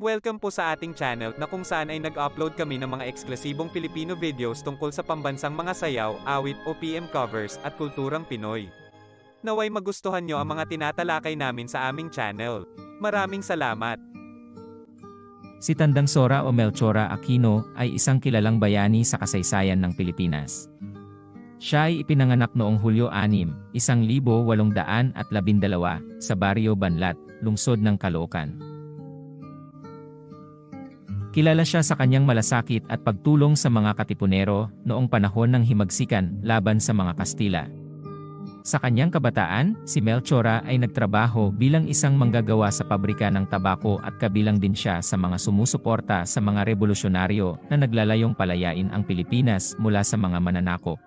Welcome po sa ating channel na kung saan ay nag-upload kami ng mga eksklusibong Filipino videos tungkol sa pambansang mga sayaw, awit o PM covers at kulturang Pinoy. Naway magustuhan nyo ang mga tinatalakay namin sa aming channel. Maraming salamat! Si Tandang Sora o Melchora Aquino ay isang kilalang bayani sa kasaysayan ng Pilipinas. Siya ay ipinanganak noong Hulyo 6, 1812 sa Barrio Banlat, lungsod ng Caloocan. Kilala siya sa kanyang malasakit at pagtulong sa mga katipunero noong panahon ng himagsikan laban sa mga Kastila. Sa kanyang kabataan, si Melchora ay nagtrabaho bilang isang manggagawa sa pabrika ng tabako at kabilang din siya sa mga sumusuporta sa mga revolusyonaryo na naglalayong palayain ang Pilipinas mula sa mga mananakop.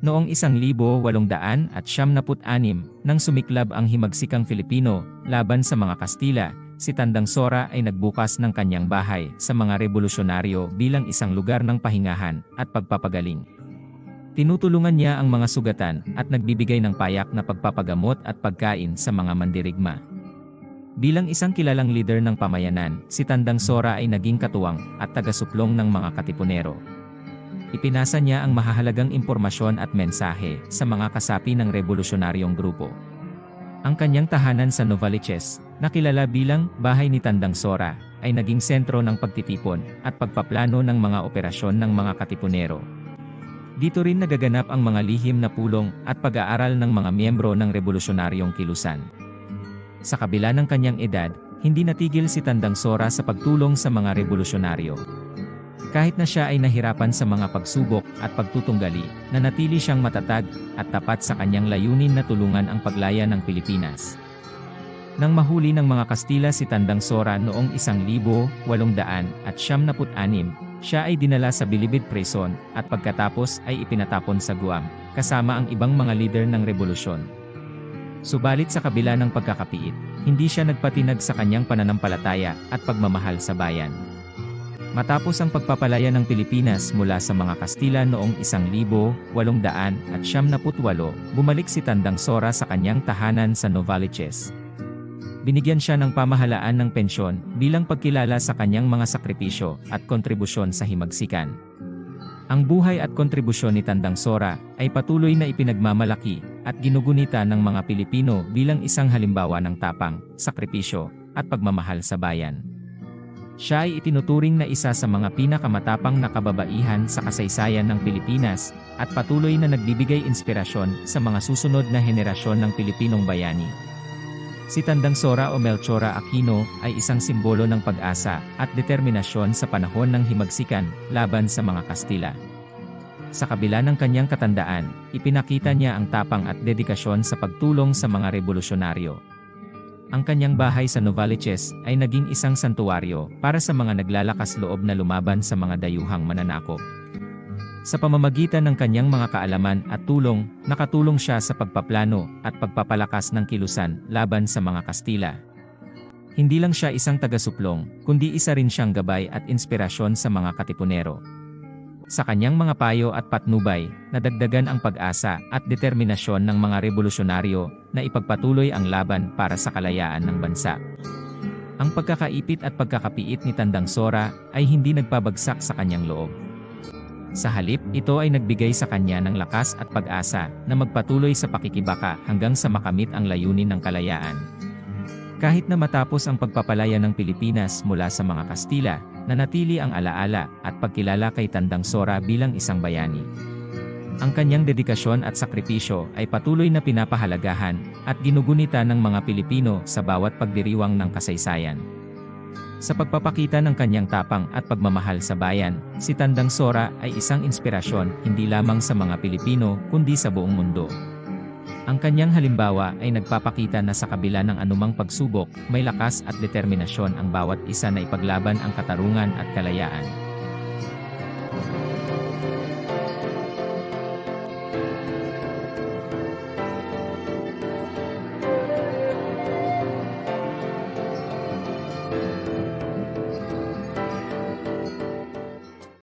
Noong 1800 at siyam nang sumiklab ang himagsikang Filipino laban sa mga Kastila, si Tandang Sora ay nagbukas ng kanyang bahay sa mga revolusyonaryo bilang isang lugar ng pahingahan at pagpapagaling. Tinutulungan niya ang mga sugatan at nagbibigay ng payak na pagpapagamot at pagkain sa mga mandirigma. Bilang isang kilalang leader ng pamayanan, si Tandang Sora ay naging katuwang at tagasuplong ng mga katipunero. Ipinasa niya ang mahahalagang impormasyon at mensahe sa mga kasapi ng revolusyonaryong grupo. Ang kanyang tahanan sa Novaliches, nakilala bilang Bahay ni Tandang Sora, ay naging sentro ng pagtitipon at pagpaplano ng mga operasyon ng mga katipunero. Dito rin nagaganap ang mga lihim na pulong at pag-aaral ng mga miyembro ng revolusyonaryong kilusan. Sa kabila ng kanyang edad, hindi natigil si Tandang Sora sa pagtulong sa mga revolusyonaryo. Kahit na siya ay nahirapan sa mga pagsubok at pagtutunggali, nanatili siyang matatag at tapat sa kanyang layunin na tulungan ang paglaya ng Pilipinas. Nang mahuli ng mga Kastila si Tandang Sora noong 1876, siya ay dinala sa Bilibid Prison at pagkatapos ay ipinatapon sa Guam, kasama ang ibang mga lider ng revolusyon. Subalit sa kabila ng pagkakapiit, hindi siya nagpatinag sa kanyang pananampalataya at pagmamahal sa bayan. Matapos ang pagpapalaya ng Pilipinas mula sa mga Kastila noong 1878, bumalik si Tandang Sora sa kanyang tahanan sa Novaliches. Binigyan siya ng pamahalaan ng pensyon bilang pagkilala sa kanyang mga sakripisyo at kontribusyon sa himagsikan. Ang buhay at kontribusyon ni Tandang Sora ay patuloy na ipinagmamalaki at ginugunita ng mga Pilipino bilang isang halimbawa ng tapang, sakripisyo, at pagmamahal sa bayan. Siya ay itinuturing na isa sa mga pinakamatapang na kababaihan sa kasaysayan ng Pilipinas at patuloy na nagbibigay inspirasyon sa mga susunod na henerasyon ng Pilipinong bayani. Si Tandang Sora o Melchora Aquino ay isang simbolo ng pag-asa at determinasyon sa panahon ng himagsikan laban sa mga Kastila. Sa kabila ng kanyang katandaan, ipinakita niya ang tapang at dedikasyon sa pagtulong sa mga revolusyonaryo. Ang kanyang bahay sa Novaliches ay naging isang santuwaryo para sa mga naglalakas loob na lumaban sa mga dayuhang mananakop. Sa pamamagitan ng kanyang mga kaalaman at tulong, nakatulong siya sa pagpaplano at pagpapalakas ng kilusan laban sa mga Kastila. Hindi lang siya isang taga-suplong, kundi isa rin siyang gabay at inspirasyon sa mga katipunero. Sa kanyang mga payo at patnubay, nadagdagan ang pag-asa at determinasyon ng mga revolusyonaryo na ipagpatuloy ang laban para sa kalayaan ng bansa. Ang pagkakaipit at pagkakapiit ni Tandang Sora ay hindi nagpabagsak sa kanyang loob. Sa halip, ito ay nagbigay sa kanya ng lakas at pag-asa na magpatuloy sa pakikibaka hanggang sa makamit ang layunin ng kalayaan. Kahit na matapos ang pagpapalaya ng Pilipinas mula sa mga Kastila, nanatili ang alaala at pagkilala kay Tandang Sora bilang isang bayani. Ang kanyang dedikasyon at sakripisyo ay patuloy na pinapahalagahan at ginugunita ng mga Pilipino sa bawat pagdiriwang ng kasaysayan. Sa pagpapakita ng kanyang tapang at pagmamahal sa bayan, si Tandang Sora ay isang inspirasyon hindi lamang sa mga Pilipino kundi sa buong mundo. Ang kanyang halimbawa ay nagpapakita na sa kabila ng anumang pagsubok, may lakas at determinasyon ang bawat isa na ipaglaban ang katarungan at kalayaan.